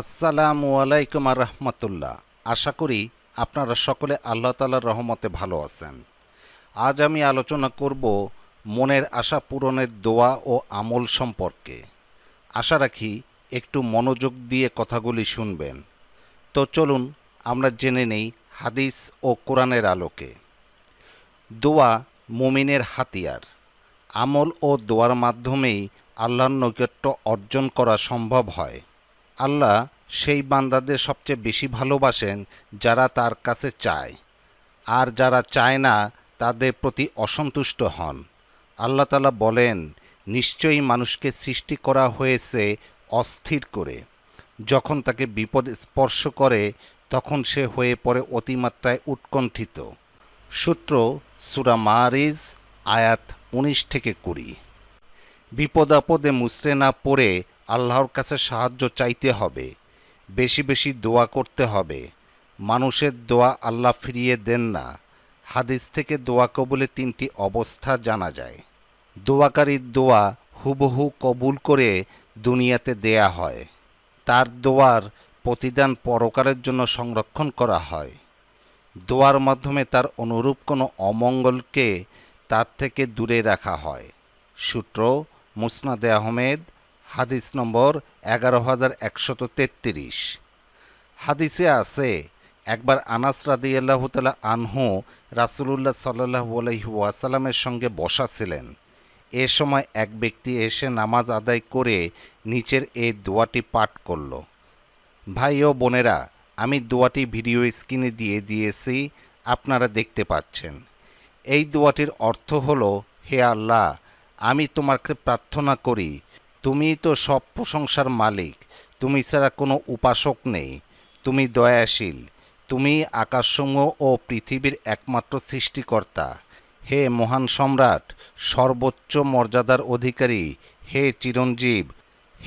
আসসালামু আলাইকুম রহমতুল্লাহ। আশা করি আপনারা সকলে আল্লাহ তালার রহমতে ভালো আছেন। আজ আমি আলোচনা করব মনের আশা পূরণের দোয়া ও আমল সম্পর্কে। আশা রাখি একটু মনোযোগ দিয়ে কথাগুলি শুনবেন। তো চলুন, আমরা জেনে নেই হাদিস ও কোরআনের আলোকে। দোয়া মুমিনের হাতিয়ার। আমল ও দোয়ার মাধ্যমেই আল্লাহর নৈকট্য অর্জন করা সম্ভব হয়। আল্লাহ সেই বান্দাদের সবচেয়ে বেশি ভালোবাসেন যারা তার কাছে চায়। আর যারা চায় না, তাদের প্রতি অসন্তুষ্ট হন। আল্লাহ তালা বলেন, নিশ্চয়ই মানুষকে সৃষ্টি করা হয়েছে অস্থির করে। যখন তাকে বিপদ স্পর্শ করে, তখন সে হয়ে পড়ে অতিমাত্রায় উৎকণ্ঠিত। সূত্র সুরা মারিজ, আয়াত উনিশ থেকে কুড়ি। বিপদ আপদে মুসরে না পড়ে আল্লাহর কাছে সাহায্য চাইতে হবে, বেশি বেশি দোয়া করতে হবে। মানুষের দোয়া আল্লাহ ফিরিয়ে দেন না। হাদিস থেকে দোয়া কবুলে তিনটি অবস্থা জানা যায়। দোয়াকারীর দোয়া হুবহু কবুল করে দুনিয়াতে দেয়া হয়। তার দোয়ার প্রতিদান পরকারের জন্য সংরক্ষণ করা হয়। দোয়ার মাধ্যমে তার অনুরূপ কোনো অমঙ্গলকে তার থেকে দূরে রাখা হয়। সূত্র মুসনাদে আহমেদ হাদিস নম্বর এগারো হাজার একশত তেত্রিশ। হাদিসে আছে, একবার আনাস রাদিয়াল্লাহ তালা আনহু রাসুলুল্লাহ সাল্লাহ আলহি সঙ্গে বসা ছিলেন। এ সময় এক ব্যক্তি এসে নামাজ আদায় করে নিচের এই দোয়াটি পাঠ করল। ভাই ও বোনেরা, আমি দোয়াটি ভিডিও স্ক্রিনে দিয়ে দিয়েছি, আপনারা দেখতে পাচ্ছেন। এই দোয়াটির অর্থ হলো, হে আল্লাহ, আমি তোমার কাছে প্রার্থনা করি তুমিই তো সব প্রশংসার মালিক। তুমি ছাড়া কোনো উপাসক নেই। তুমি দয়াশীল। তুমি আকাশসমূহ ও পৃথিবীর একমাত্র সৃষ্টিকর্তা। হে মহান সম্রাট, সর্বোচ্চ মর্যাদার অধিকারী। হে চিরঞ্জীব,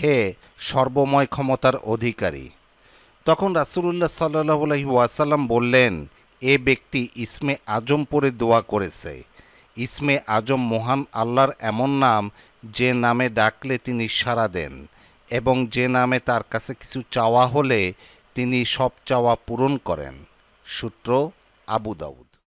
হে সর্বময় ক্ষমতার অধিকারী। তখন রাসুলুল্লাহ সাল্লাহ আলহি ওয়াসাল্লাম বললেন, এ ব্যক্তি ইসমে আজম পরে দোয়া করেছে। ইসমে আজম মহান আল্লাহর এমন নাম যে নামে ডাকলে তিনি সাড়া দেন এবং যে নামে তার কাছে কিছু চাওয়া হলে তিনি সব চাওয়া পূরণ করেন। সূত্র আবু দাউদ।